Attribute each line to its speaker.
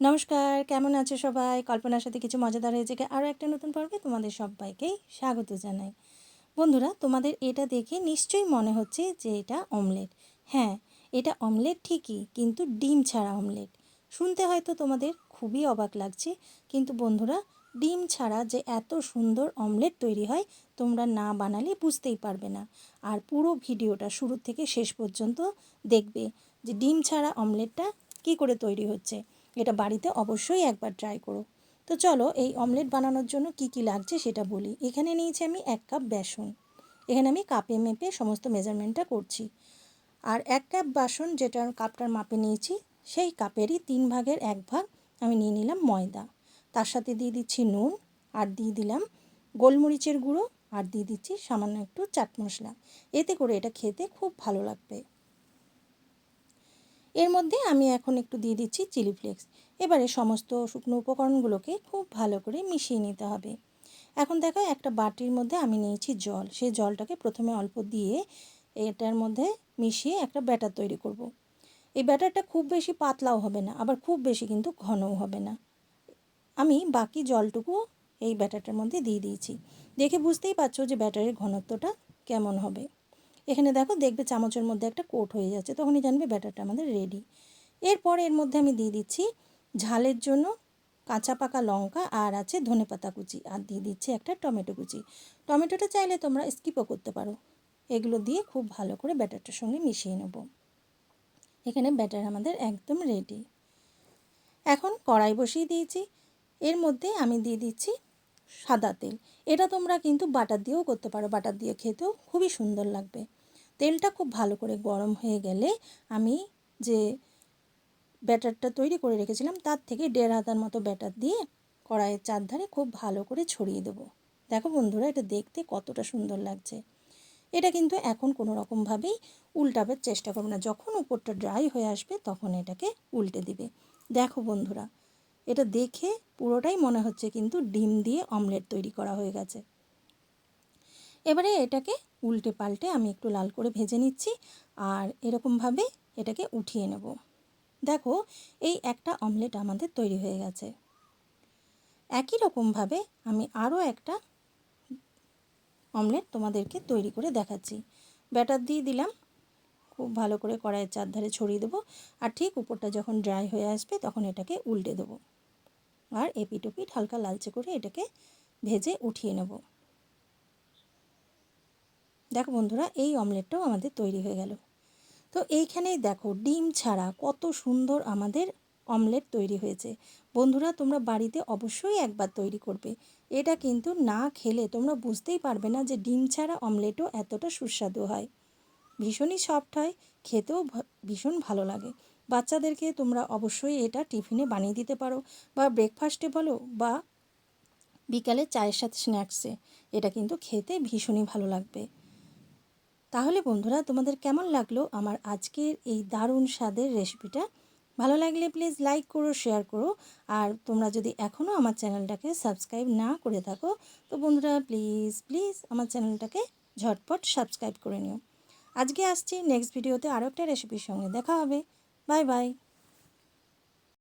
Speaker 1: নমস্কার, কেমন আছো সবাই? কল্পনার সাথে কিছু মজাদার হয়েছে আরও একটা নতুন পর্বে তোমাদের সবাইকেই স্বাগত জানাই। বন্ধুরা, তোমাদের এটা দেখে নিশ্চয়ই মনে হচ্ছে যে এটা অমলেট। হ্যাঁ এটা অমলেট ঠিকই, কিন্তু ডিম ছাড়া অমলেট। শুনতে হয়তো তোমাদের খুবই অবাক লাগছে, কিন্তু বন্ধুরা, ডিম ছাড়া যে এত সুন্দর অমলেট তৈরি হয়, তোমরা না বানালে বুঝতেই পারবে না। আর পুরো ভিডিওটা শুরু থেকে শেষ পর্যন্ত দেখবে যে ডিম ছাড়া অমলেটটা কী করে তৈরি হচ্ছে। এটা বাড়িতে অবশ্যই একবার ট্রাই করো। তো চলো এই অমলেট বানানোর জন্য কি কি লাগছে সেটা বলি। এখানে নিয়েছি আমি এক কাপ বেসন। এখানে আমি কাপে মেপে সমস্ত মেজারমেন্টটা করছি। আর এক কাপ বাসন যেটার কাপটার মাপে নিয়েছি, সেই কাপেরই তিন ভাগের এক ভাগ আমি নিয়ে নিলাম ময়দা। তার সাথে দিয়ে দিচ্ছি নুন আর দিয়ে দিলাম গোলমরিচের গুঁড়ো আর দিয়ে দিচ্ছি সামান্য একটু চাট মশলা। এতে করে এটা খেতে খুব ভালো লাগবে। এর মধ্যে আমি এখন একটু দিয়ে দিচ্ছি চিলি ফ্লেক্স। এবারে সমস্ত শুকনো উপকরণগুলোকে খুব ভালো করে মিশিয়ে নিতে হবে। এখন দেখো একটা বাটির মধ্যে আমি নিয়েছি জল। সেই জলটাকে প্রথমে অল্প দিয়ে এটার মধ্যে মিশিয়ে একটা ব্যাটার তৈরি করব। এই ব্যাটারটা খুব বেশি পাতলাও হবে না, আবার খুব বেশি কিন্তু ঘনও হবে না। আমি বাকি জলটুকু এই ব্যাটারটার মধ্যে দিয়ে দিয়েছি। দেখে বুঝতেই পারছ যে ব্যাটারের ঘনত্বটা কেমন হবে। এখানে দেখো দেখবে চামচের মধ্যে একটা কোট হয়ে যাচ্ছে, তখনই জানবে ব্যাটারটা আমাদের রেডি এরপর এর মধ্যে আমি দিয়ে দিচ্ছি ঝালের জন্য কাঁচা পাকা লঙ্কা আর আছে ধনে পাতা কুচি, আর দিয়ে দিচ্ছি একটা টমেটো কুচি। টমেটোটা চাইলে তোমরা স্কিপও করতে পারো। এগুলো দিয়ে খুব ভালো করে ব্যাটারটার সঙ্গে মিশিয়ে নেব। এখানে ব্যাটার আমাদের একদম রেডি এখন কড়াই বসিয়ে দিয়েছি। এর মধ্যে আমি দিয়ে দিচ্ছি সাদা তেল। এটা তোমরা কিন্তু বাটার দিয়েও করতে পারো। বাটার দিয়ে খেতেও খুবই সুন্দর লাগবে। তেলটা খুব ভালো করে গরম হয়ে গেলে আমি যে ব্যাটারটা তৈরি করে রেখেছিলাম, তার থেকে দেড় হাতার মতো ব্যাটার দিয়ে কড়াইয়ের চারধারে খুব ভালো করে ছড়িয়ে দেবো। দেখো বন্ধুরা, এটা দেখতে কতটা সুন্দর লাগছে। এটা কিন্তু এখন কোনো রকমভাবেই উল্টাবার চেষ্টা করবে না। যখন উপরটা ড্রাই হয়ে আসবে, তখন এটাকে উল্টে দিবে। দেখো বন্ধুরা, এটা দেখে পুরোটাই মনে হচ্ছে কিন্তু ডিম দিয়ে অমলেট তৈরি করা হয়ে গেছে। এবারে এটাকে উল্টে পাল্টে আমি একটু লাল করে ভেজে নিচ্ছি আর এরকমভাবে এটাকে উঠিয়ে নেব। দেখো, এই একটা অমলেট আমাদের তৈরি হয়ে গেছে। একই রকমভাবে আমি আরও একটা অমলেট তোমাদেরকে তৈরি করে দেখাচ্ছি। ব্যাটার দিয়ে দিলাম, খুব ভালো করে কড়াইয়ের চারধারে ছড়িয়ে দেবো আর ঠিক উপরটা যখন ড্রাই হয়ে আসবে তখন এটাকে উল্টে দেবো। আর এপিট ওপিট হালকা লালচে করে এটাকে ভেজে উঠিয়ে নেব। দেখো বন্ধুরা, এই অমলেটটাও আমাদের তৈরি হয়ে গেল। তো এইখানেই দেখো, ডিম ছাড়া কত সুন্দর আমাদের অমলেট তৈরি হয়েছে। বন্ধুরা, তোমরা বাড়িতে অবশ্যই একবার তৈরি করবে। এটা কিন্তু না খেলে তোমরা বুঝতেই পারবে না যে ডিম ছাড়া অমলেটও এতটা সুস্বাদু হয়। ভীষণই সফট হয়, খেতেও ভীষণ ভালো লাগে। বাচ্চাদেরকে তোমরা অবশ্যই এটা টিফিনে বানিয়ে দিতে পারো, বা ব্রেকফাস্টে বলো, বা বিকালে চায়ের সাথে স্ন্যাক্সে। এটা কিন্তু খেতে ভীষণই ভালো লাগবে। তাহলে বন্ধুরা, তোমাদের কেমন লাগল আমার আজকের এই দারুণ স্বাদের রেসিপিটা? ভালো লাগলে প্লিজ লাইক করো শেয়ার করো। আর তোমরা যদি এখনও আমার চ্যানেলটাকে সাবস্ক্রাইব না করে থাকো, তো বন্ধুরা প্লিজ প্লিজ আমার চ্যানেলটাকে ঝটপট সাবস্ক্রাইব করে নিও। আজকে আসছি নেক্সট ভিডিওতে আরও একটা রেসিপির সঙ্গে। দেখা হবে। Bye bye